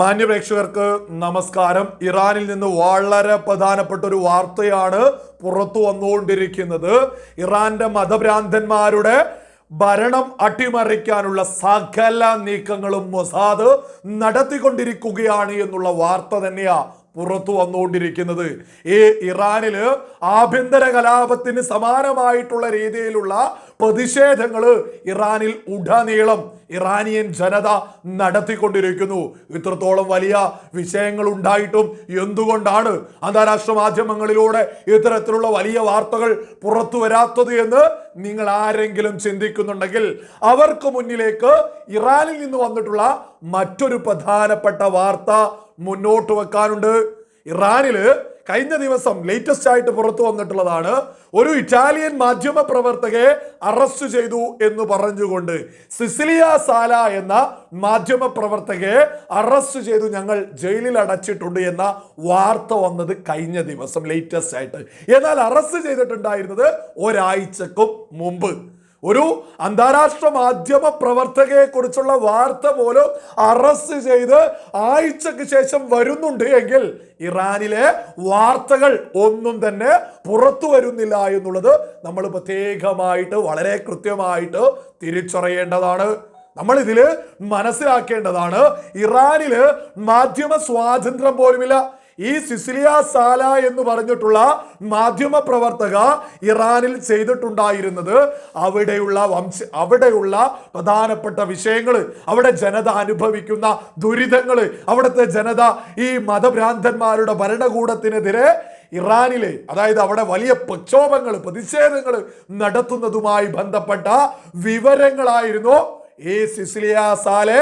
മാന്യപ്രേക്ഷകർക്ക് നമസ്കാരം. ഇറാനിൽ നിന്ന് വളരെ പ്രധാനപ്പെട്ട ഒരു വാർത്തയാണ് പുറത്തു വന്നുകൊണ്ടിരിക്കുന്നത്. ഇറാന്റെ മതഭ്രാന്തന്മാരുടെ ഭരണം അട്ടിമറിക്കാനുള്ള സകല നീക്കങ്ങളും മൊസാദ് നടത്തിക്കൊണ്ടിരിക്കുകയാണ് എന്നുള്ള വാർത്ത തന്നെയാ പുറത്തു വന്നുകൊണ്ടിരിക്കുന്നത്. ഈ ഇറാനിൽ ആഭ്യന്തര കലാപത്തിന് സമാനമായിട്ടുള്ള രീതിയിലുള്ള പ്രതിഷേധങ്ങൾ ഇറാനിൽ ഉടനീളം ഇറാനിയൻ ജനത നടത്തിക്കൊണ്ടിരിക്കുന്നു. ഇത്രത്തോളം വലിയ വിഷയങ്ങൾ ഉണ്ടായിട്ടും എന്തുകൊണ്ടാണ് അന്താരാഷ്ട്ര മാധ്യമങ്ങളിലൂടെ ഇത്തരത്തിലുള്ള വലിയ വാർത്തകൾ പുറത്തു വരാത്തത് എന്ന് നിങ്ങൾ ആരെങ്കിലും ചിന്തിക്കുന്നുണ്ടെങ്കിൽ അവർക്ക് മുന്നിലേക്ക് ഇറാനിൽ നിന്ന് വന്നിട്ടുള്ള മറ്റൊരു പ്രധാനപ്പെട്ട വാർത്ത മുന്നോട്ട് വെക്കാനുണ്ട്. ഇറാനിൽ കഴിഞ്ഞ ദിവസം ലേറ്റസ്റ്റ് ആയിട്ട് പുറത്തു വന്നിട്ടുള്ളതാണ് ഒരു ഇറ്റാലിയൻ മാധ്യമ പ്രവർത്തകയെ അറസ്റ്റ് ചെയ്തു എന്ന് പറഞ്ഞുകൊണ്ട് സിസിലിയ സാല എന്ന മാധ്യമ പ്രവർത്തകയെ അറസ്റ്റ് ചെയ്തു ഞങ്ങൾ ജയിലിൽ അടച്ചിട്ടുണ്ട് എന്ന വാർത്ത വന്നത് കഴിഞ്ഞ ദിവസം ലേറ്റസ്റ്റ് ആയിട്ട്. എന്നാൽ അറസ്റ്റ് ചെയ്തിട്ടുണ്ടായിരുന്നത് ഒരാഴ്ചക്കും മുമ്പ്. ഒരു അന്താരാഷ്ട്ര മാധ്യമ പ്രവർത്തകയെ കുറിച്ചുള്ള വാർത്ത പോലും അറസ്റ്റ് ചെയ്ത് ആഴ്ചക്ക് ശേഷം വരുന്നുണ്ട് എങ്കിൽ ഇറാനിലെ വാർത്തകൾ ഒന്നും തന്നെ പുറത്തു വരുന്നില്ല എന്നുള്ളത് നമ്മൾ പ്രത്യേകമായിട്ട് വളരെ കൃത്യമായിട്ട് തിരിച്ചറിയേണ്ടതാണ്. നമ്മൾ ഇതിൽ മനസ്സിലാക്കേണ്ടതാണ് ഇറാനിൽ മാധ്യമ സ്വാതന്ത്ര്യം പോലുമില്ല. ഈ സിസിലിയ സാല എന്ന് പറഞ്ഞിട്ടുള്ള മാധ്യമ പ്രവർത്തക ഇറാനിൽ ചെയ്തിട്ടുണ്ടായിരുന്നത് അവിടെയുള്ള വംശ അവിടെയുള്ള പ്രധാനപ്പെട്ട വിഷയങ്ങൾ അവിടെ ജനത അനുഭവിക്കുന്ന ദുരിതങ്ങൾ അവിടുത്തെ ജനത ഈ മതഭ്രാന്തന്മാരുടെ ഭരണകൂടത്തിനെതിരെ ഇറാനിലെ അതായത് അവിടെ വലിയ പ്രക്ഷോഭങ്ങൾ പ്രതിഷേധങ്ങൾ നടത്തുന്നതുമായി ബന്ധപ്പെട്ട വിവരങ്ങളായിരുന്നു ഈ സിസിലിയ സാലെ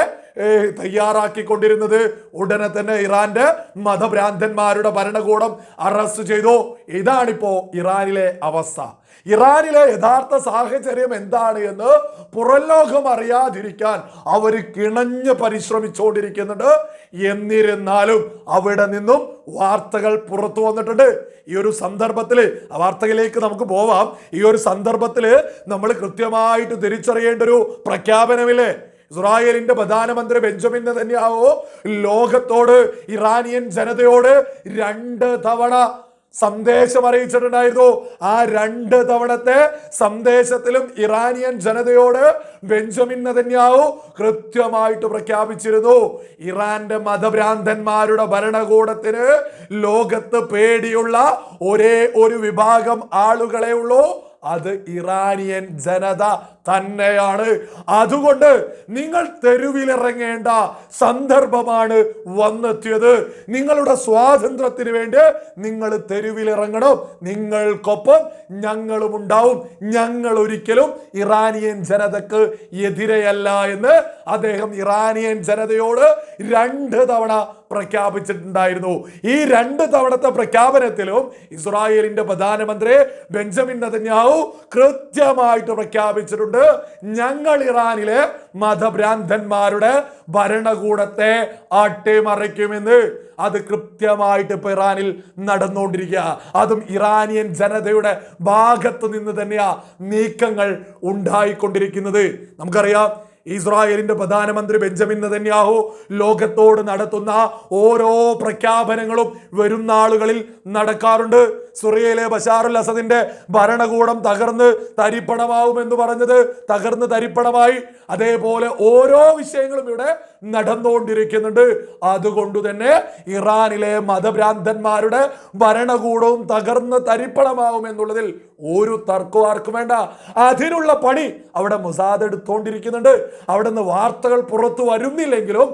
തയ്യാറാക്കിക്കൊണ്ടിരുന്നത് ഉടനെ തന്നെ ഇറാന്റെ മതഭ്രാന്തന്മാരുടെ ഭരണകൂടം അറസ്റ്റ് ചെയ്തു. ഇതാണിപ്പോ ഇറാനിലെ അവസ്ഥ. ഇറാനിലെ യഥാർത്ഥ സാഹചര്യം എന്താണ് എന്ന് പുറലോകം അറിയാതിരിക്കാൻ അവർ കിണഞ്ഞ് പരിശ്രമിച്ചുകൊണ്ടിരിക്കുന്നുണ്ട്. എന്നിരുന്നാലും അവിടെ നിന്നും വാർത്തകൾ പുറത്തു വന്നിട്ടുണ്ട്. ഈ ഒരു സന്ദർഭത്തിൽ ആ വാർത്തയിലേക്ക് നമുക്ക് പോവാം. ഈ ഒരു സന്ദർഭത്തിൽ നമ്മൾ കൃത്യമായിട്ട് തിരിച്ചറിയേണ്ട ഒരു പ്രഖ്യാപനമില്ലേ? ഇസ്രായേലിന്റെ പ്രധാനമന്ത്രി ബെഞ്ചമിൻ തന്നെയാവോ ലോകത്തോട് ഇറാനിയൻ ജനതയോട് രണ്ട് തവണ സന്ദേശം അറിയിച്ചിട്ടുണ്ടായിരുന്നു. ആ രണ്ട് തവണത്തെ സന്ദേശത്തിലും ഇറാനിയൻ ജനതയോട് ബെഞ്ചമിൻ നതന്യാവു കൃത്യമായിട്ട് പ്രഖ്യാപിച്ചിരുന്നു. ഇറാന്റെ മതഭ്രാന്തന്മാരുടെ ഭരണകൂടത്തിന് ലോകത്ത് പേടിയുള്ള ഒരേ ഒരു വിഭാഗം ആളുകളെ ഉള്ളൂ. അത് ഇറാനിയൻ ജനത. തന്നെയാണ്. അതുകൊണ്ട് നിങ്ങൾ തെരുവിലിറങ്ങേണ്ട സന്ദർഭമാണ് വന്നെത്തിയത്. നിങ്ങളുടെ സ്വാതന്ത്ര്യത്തിന് വേണ്ടി നിങ്ങൾ തെരുവിലിറങ്ങണം. നിങ്ങൾക്കൊപ്പം ഞങ്ങളും ഉണ്ടാവും. ഞങ്ങൾ ഒരിക്കലും ഇറാനിയൻ ജനതക്ക് എതിരെയല്ല എന്ന് അദ്ദേഹം ഇറാനിയൻ ജനതയോട് രണ്ട് തവണ പ്രഖ്യാപിച്ചിട്ടുണ്ടായിരുന്നു. ഈ രണ്ട് തവണത്തെ പ്രഖ്യാപനത്തിലും ഇസ്രായേലിന്റെ പ്രധാനമന്ത്രി ബെഞ്ചമിൻ നദന്യാവു കൃത്യമായിട്ട് പ്രഖ്യാപിച്ചിട്ടുണ്ട്. ഞങ്ങൾ ഇറാനിലെ മതഭ്രാന്തന്മാരുടെ ഭരണകൂടത്തെ അട്ടിമറിക്കുമെന്ന് അത് കൃത്യമായിട്ട് ഇപ്പൊ ഇറാനിൽ നടന്നുകൊണ്ടിരിക്കുക. അതും ഇറാനിയൻ ജനതയുടെ ഭാഗത്ത് നിന്ന് തന്നെയാ നീക്കങ്ങൾ ഉണ്ടായിക്കൊണ്ടിരിക്കുന്നത്. നമുക്കറിയാം ഇസ്രായേലിന്റെ പ്രധാനമന്ത്രി ബെഞ്ചമിൻ നെതന്യാഹു ലോകത്തോട് നടത്തുന്ന ഓരോ പ്രഖ്യാപനങ്ങളും വരും നാളുകളിൽ നടക്കാറുണ്ട്. സുറിയയിലെ ബഷാറുൽ അസദിന്റെ ഭരണകൂടം തകർന്ന് തരിപ്പണമാവും എന്ന് പറഞ്ഞത് തകർന്ന് തരിപ്പണമായി. അതേപോലെ ഓരോ വിഷയങ്ങളും ഇവിടെ നടന്നുകൊണ്ടിരിക്കുന്നുണ്ട്. അതുകൊണ്ട് തന്നെ ഇറാനിലെ മതഭ്രാന്തന്മാരുടെ ഭരണകൂടവും തകർന്ന് തരിപ്പണമാവും എന്നുള്ളതിൽ ഒരു തർക്കവും ആർക്കും വേണ്ട. അതിനുള്ള പണി അവിടെ മൊസാദ് എടുത്തുകൊണ്ടിരിക്കുന്നുണ്ട് അവിടെ നിന്ന് വാർത്തകൾ പുറത്തു വരുന്നില്ലെങ്കിലും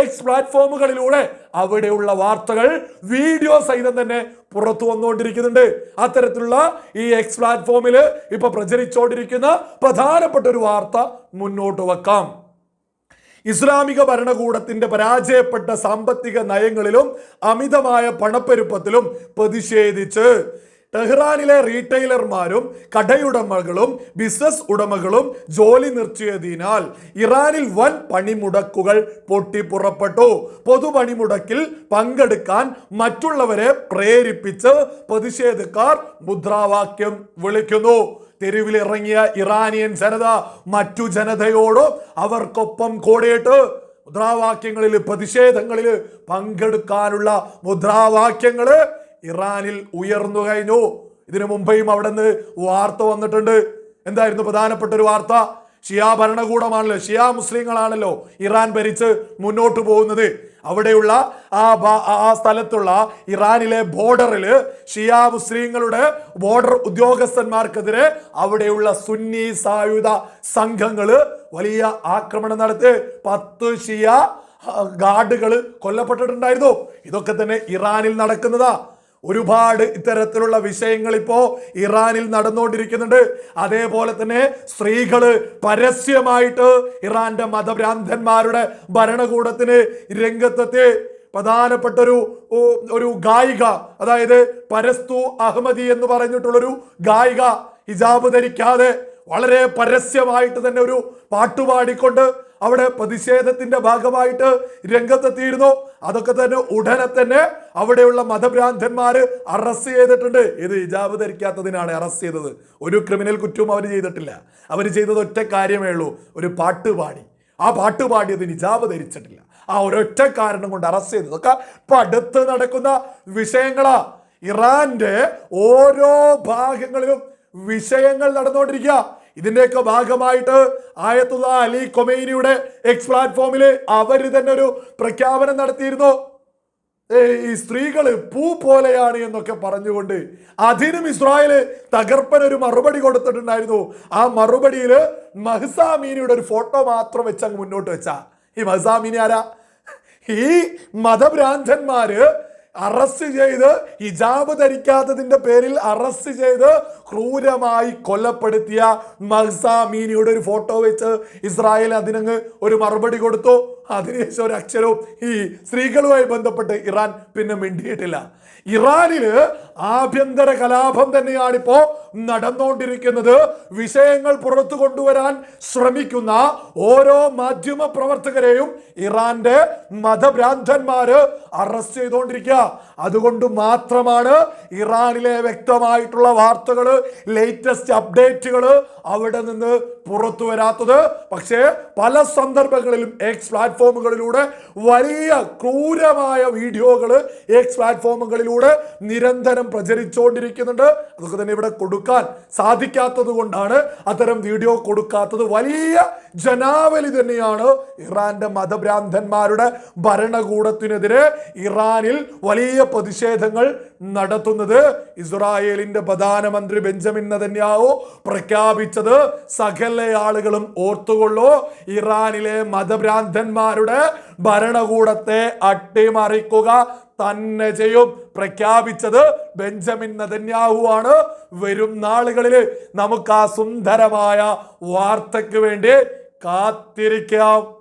എക്സ് പ്ലാറ്റ്ഫോമുകളിലൂടെ അവിടെയുള്ള വാർത്തകൾ വീഡിയോ സഹിതം തന്നെ പുറത്തു വന്നുകൊണ്ടിരിക്കുന്നുണ്ട്. അത്തരത്തിലുള്ള ഈ എക്സ് പ്ലാറ്റ്ഫോമിൽ ഇപ്പൊ പ്രചരിച്ചുകൊണ്ടിരിക്കുന്ന പ്രധാനപ്പെട്ട ഒരു വാർത്ത മുന്നോട്ട് വെക്കാം. ഇസ്ലാമിക ഭരണകൂടത്തിന്റെ പരാജയപ്പെട്ട സാമ്പത്തിക നയങ്ങളിലും അമിതമായ പണപ്പെരുപ്പത്തിലും പ്രതിഷേധിച്ച് ടെഹ്റാനിലെ റീറ്റെയിലർമാരും കടയുടമകളും ബിസിനസ് ഉടമകളും ജോലി നിർത്തിയതിനാൽ ഇറാനിൽ വൻ പണിമുടക്കുകൾ പൊട്ടിപ്പുറപ്പെട്ടു. പൊതുപണിമുടക്കിൽ പങ്കെടുക്കാൻ മറ്റുള്ളവരെ പ്രേരിപ്പിച്ച് പ്രതിഷേധക്കാർ മുദ്രാവാക്യം വിളിക്കുന്നു. തെരുവിലിറങ്ങിയ ഇറാനിയൻ ജനത മറ്റു ജനതയോടോ അവർക്കൊപ്പം കൂടിയിട്ട് മുദ്രാവാക്യങ്ങളിൽ പ്രതിഷേധങ്ങളിൽ പങ്കെടുക്കാനുള്ള മുദ്രാവാക്യങ്ങൾ ഇറാനിൽ ഉയർന്നു കഴിഞ്ഞു. ഇതിനു മുമ്പേയും അവിടെ നിന്ന് വാർത്ത വന്നിട്ടുണ്ട്. എന്തായിരുന്നു പ്രധാനപ്പെട്ട ഒരു വാർത്ത? ഷിയാ ഭരണകൂടമാണല്ലോ. ഷിയാ മുസ്ലിങ്ങളാണല്ലോ ഇറാൻ ഭരിച്ച് മുന്നോട്ട് പോകുന്നത്. അവിടെയുള്ള ആ ആ സ്ഥലത്തുള്ള ഇറാനിലെ ബോർഡറിൽ ഷിയാ മുസ്ലിങ്ങളുടെ ബോർഡർ ഉദ്യോഗസ്ഥന്മാർക്കെതിരെ അവിടെയുള്ള സുന്നി സായുധ സംഘങ്ങൾ വലിയ ആക്രമണം നടത്തി. പത്ത് ഷിയ ഗാർഡുകൾ കൊല്ലപ്പെട്ടിട്ടുണ്ടായിരുന്നു. ഇതൊക്കെ തന്നെ ഇറാനിൽ നടക്കുന്നതാ. ഒരുപാട് ഇത്തരത്തിലുള്ള വിഷയങ്ങൾ ഇപ്പോൾ ഇറാനിൽ നടന്നുകൊണ്ടിരിക്കുന്നുണ്ട്. അതേപോലെ തന്നെ സ്ത്രീകൾ പരസ്യമായിട്ട് ഇറാന്റെ മതഭ്രാന്തന്മാരുടെ ഭരണകൂടത്തിന് രംഗത്തെത്തി. പ്രധാനപ്പെട്ട ഒരു ഒരു ഗായിക അതായത് പരസ്തു അഹമ്മദി എന്ന് പറഞ്ഞിട്ടുള്ളൊരു ഗായിക ഹിജാബ് ധരിക്കാതെ വളരെ പരസ്യമായിട്ട് തന്നെ ഒരു പാട്ടുപാടിക്കൊണ്ട് അവിടെ പ്രതിഷേധത്തിന്റെ ഭാഗമായിട്ട് രംഗത്തെത്തിയിരുന്നു. അതൊക്കെ തന്നെ ഉടനെ തന്നെ അവിടെയുള്ള മതഭ്രാന്തന്മാർ അറസ്റ്റ് ചെയ്തിട്ടുണ്ട്. ഇത് ഹിജാബ് ധരിക്കാത്തതിനാണ് അറസ്റ്റ് ചെയ്തത്. ഒരു ക്രിമിനൽ കുറ്റവും അവർ ചെയ്തിട്ടില്ല. അവർ ചെയ്തത് ഒറ്റ കാര്യമേ ഉള്ളൂ. ഒരു പാട്ട് പാടി. ആ പാട്ട് പാടിയത് ഹിജാബ് ധരിച്ചിട്ടില്ല. ആ ഒരൊറ്റ കാരണം കൊണ്ട് അറസ്റ്റ് ചെയ്തത്. ഒക്കെ ഇപ്പൊ അടുത്ത് നടക്കുന്ന വിഷയങ്ങളാ. ഇറാന്റെ ഓരോ ഭാഗങ്ങളിലും വിഷയങ്ങൾ നടന്നുകൊണ്ടിരിക്കുക. ഇതിന്റെയൊക്കെ ഭാഗമായിട്ട് ആയത്തുള്ള അലി കൊമേനിയുടെ എക്സ് പ്ലാറ്റ്ഫോമിൽ അവർ തന്നെ ഒരു പ്രഖ്യാപനം നടത്തിയിരുന്നു. ഈ സ്ത്രീകൾ പൂ പോലെയാണ് എന്നൊക്കെ പറഞ്ഞുകൊണ്ട് അതിനും ഇസ്രായേൽ തകർപ്പൻ ഒരു മറുപടി കൊടുത്തിട്ടുണ്ടായിരുന്നു. ആ മറുപടിയിൽ മഹസാമീനിയുടെ ഒരു ഫോട്ടോ മാത്രം വെച്ച് അങ്ങ് മുന്നോട്ട് വെച്ചാ. ഈ മഹ്സാമീനി ആരാ? ഈ മതഭ്രാന്തന്മാര് അറസ്റ്റ് ചെയ്ത് ഹിജാബ് ധരിക്കാത്തതിന്റെ പേരിൽ അറസ്റ്റ് ചെയ്ത് ക്രൂരമായി കൊല്ലപ്പെടുത്തിയ മഹ്സാമീനിയുടെ ഒരു ഫോട്ടോ വെച്ച് ഇസ്രായേൽ അതിനങ്ങ് ഒരു മറുപടി കൊടുത്തു. അതിനുശേഷം ഒരു അക്ഷരവും ഈ സ്ത്രീകളുമായി ബന്ധപ്പെട്ട് ഇറാൻ പിന്നെ മിണ്ടിയിട്ടില്ല. ഇറാനിൽ ആഭ്യന്തര കലാപം തന്നെയാണ് തന്നെയാണിപ്പോ നടന്നുകൊണ്ടിരിക്കുന്നത് വിഷയങ്ങൾ പുറത്തു കൊണ്ടുവരാൻ ശ്രമിക്കുന്ന ഓരോ മാധ്യമ പ്രവർത്തകരെയും ഇറാന്റെ മതഭ്രാന്തന്മാര് അറസ്റ്റ് ചെയ്തുകൊണ്ടിരിക്കുക അതുകൊണ്ട് മാത്രമാണ് ഇറാനിലെ വ്യക്തമായിട്ടുള്ള വാർത്തകൾ ലേറ്റസ്റ്റ് അപ്ഡേറ്റുകൾ അവിടെ നിന്ന് പുറത്തു വരാത്തത്. പക്ഷേ പല സന്ദർഭങ്ങളിലും എക്സ് പ്ലാറ്റ്ഫോമുകളിലൂടെ വലിയ ക്രൂരമായ വീഡിയോകൾ എക്സ് പ്ലാറ്റ്ഫോമുകളിലൂടെ നിരന്തരം പ്രചരിച്ചുകൊണ്ടിരിക്കുന്നുണ്ട്. അതൊക്കെ തന്നെ ഇവിടെ കൊടുക്കാൻ സാധിക്കാത്തത് കൊണ്ടാണ് അത്തരം വീഡിയോ കൊടുക്കാത്തത്. വലിയ ജനാവലി തന്നെയാണ് ഇറാന്റെ മതഭ്രാന്തന്മാരുടെ ഭരണകൂടത്തിനെതിരെ ഇറാനിൽ വലിയ പ്രതിഷേധങ്ങൾ നടത്തുന്നത്. ഇസ്രായേലിന്റെ പ്രധാനമന്ത്രി ബെഞ്ചമിൻ നെതന്യാഹു പ്രഖ്യാപിച്ചത് സകല ആളുകളും ഓർത്തുകൊള്ളൂ. ഇറാനിലെ മതഭ്രാന്തന്മാരുടെ ഭരണകൂടത്തെ അട്ടിമറിക്കുക തന്നെ ചെയ്യും. പ്രഖ്യാപിച്ചത് ബെഞ്ചമിൻ നദന്യാഹു ആണ് വരും നാളുകളിൽ നമുക്ക് ആ സുന്ദരമായ വാർത്തയ്ക്ക് വേണ്ടി കാത്തിരിക്കാം.